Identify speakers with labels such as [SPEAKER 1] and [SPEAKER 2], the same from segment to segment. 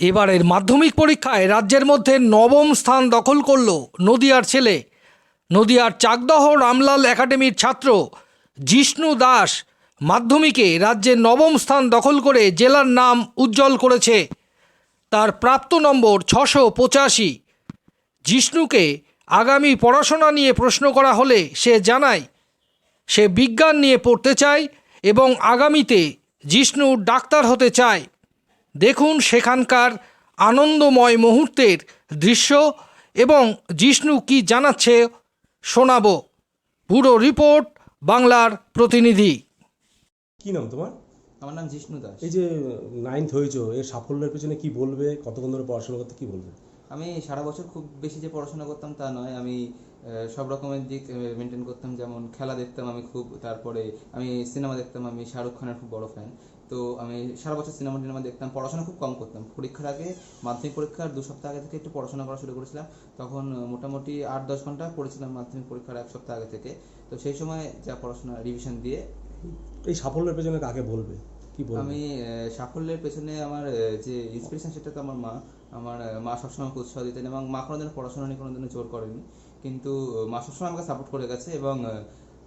[SPEAKER 1] এবারের মাধ্যমিক পরীক্ষায় রাজ্যের মধ্যে নবম স্থান দখল করল নদিয়ার ছেলে। নদিয়ার চাকদহ রামলাল একাডেমির ছাত্র জিষ্ণু দাস মাধ্যমিকে রাজ্যের নবম স্থান দখল করে জেলার নাম উজ্জ্বল করেছে। তার প্রাপ্ত নম্বর ছশো পঁচাশি। জিষ্ণুকে আগামী পড়াশোনা নিয়ে প্রশ্ন করা হলে সে জানায়, সে বিজ্ঞান নিয়ে পড়তে চায় এবং আগামীতে জিষ্ণু ডাক্তার হতে চায়। দেখুন সেখানকার আনন্দময় মুহূর্তের দৃশ্য এবং জিষ্ণু কি জানাচ্ছে শোনাবো। পুরো রিপোর্ট বাংলার প্রতিনিধি।
[SPEAKER 2] কি নাম তোমার?
[SPEAKER 3] আমার নাম জিষ্ণু দাস।
[SPEAKER 2] এই যে নাইন্থ হয়েছো এর সাফল্যের পেছনে কি বলবে? কতক্ষণ ধরে পড়াশোনা করতে কি বলবে?
[SPEAKER 3] আমি সারা বছর খুব বেশি যে পড়াশোনা করতাম তা নয়। আমি সব রকমের দিক মেনটেন করতাম। যেমন খেলা দেখতাম আমি খুব তারপরে আমি সিনেমা দেখতাম। আমি শাহরুখ খানের খুব বড় ফ্যান তো আমি সারা বছর সিনেমা টিনেমা দেখতাম পড়াশোনা খুব কম করতাম। পরীক্ষার আগে মাধ্যমিক পরীক্ষার দু সপ্তাহ আগে থেকে একটু পড়াশোনা করা শুরু করেছিলাম। তখন মোটামুটি আট দশ ঘণ্টা পড়েছিলাম মাধ্যমিক পরীক্ষার এক সপ্তাহ আগে থেকে। তো সেই সময় যা পড়াশোনা রিভিশন দিয়ে
[SPEAKER 2] এই সাফল্যের পেছনে কাকে বলবে? কি বলবে?
[SPEAKER 3] আমি সাফল্যের পেছনে আমার যে ইন্সপিরেশন সেটা তো আমার মা আমার মা সবসময় আমাকে উৎসাহ দিতেন এবং মা কোনোদিনও পড়াশোনা নিয়ে কোনোদিনও জোর করেনি। কিন্তু মা সবসময় আমাকে সাপোর্ট করে গেছে এবং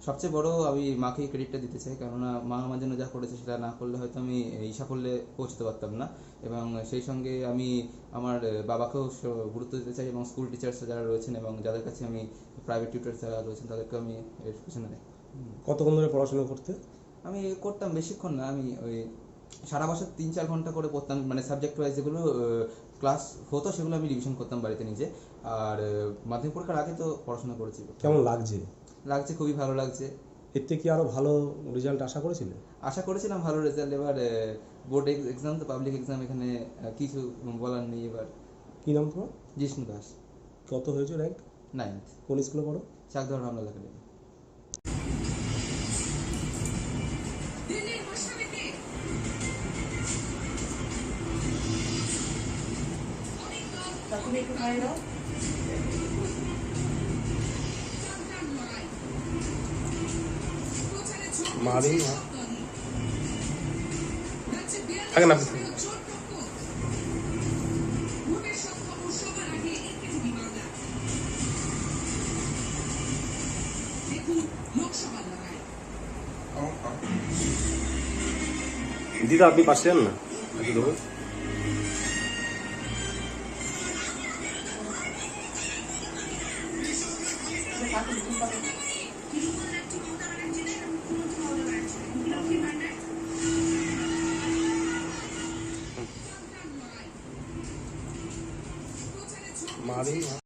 [SPEAKER 3] সবচেয়ে বড় আমি মাকে ক্রেডিটটা দিতে চাই কেননা মা আমার জন্য যা করেছে সেটা না করলে হয়তো আমি এই সাফল্যে পৌঁছতে পারতাম না। এবং সেই সঙ্গে আমি আমার বাবাকেও গুরুত্ব দিতে চাই এবং স্কুল টিচার্স যারা রয়েছেন এবং যাদের কাছে আমি প্রাইভেট টিউটার্স যারা রয়েছেন তাদেরকে আমি এর পিছনে
[SPEAKER 2] কতক্ষণ ধরে পড়াশোনা করতে?
[SPEAKER 3] আমি করতাম বেশিক্ষণ না আমি ওই সারা বছর তিন চার ঘণ্টা করে পড়তাম মানে সাবজেক্ট ওয়াইজ যেগুলো ক্লাস হতো সেগুলো আমি রিভিশন করতাম বাড়িতে নিজে। আর মাধ্যমিক পরীক্ষার আগে তো পড়াশোনা করেছি।
[SPEAKER 2] কেমন লাগছে?
[SPEAKER 3] লাগছে খুবই ভালো লাগছে।
[SPEAKER 2] এর থেকে কি আরও ভালো রেজাল্ট আশা করেছিলে?
[SPEAKER 3] আশা করেছিলাম ভালো রেজাল্ট এবার বোর্ড এক্সাম তো পাবলিক এক্সাম এখানে কিছু বলার নেই এবার।
[SPEAKER 2] কি নাম তোমার?
[SPEAKER 3] জিষ্ণু দাস।
[SPEAKER 2] কত হয়েছে র্যাঙ্ক
[SPEAKER 3] নাইন্থ
[SPEAKER 2] কোন স্কুলে পড়ো?
[SPEAKER 3] চাকদহ রামলাল একাডেমি
[SPEAKER 2] মারি থাকে না দিদা আপনি পাশে যান না একটু দেবো Marty.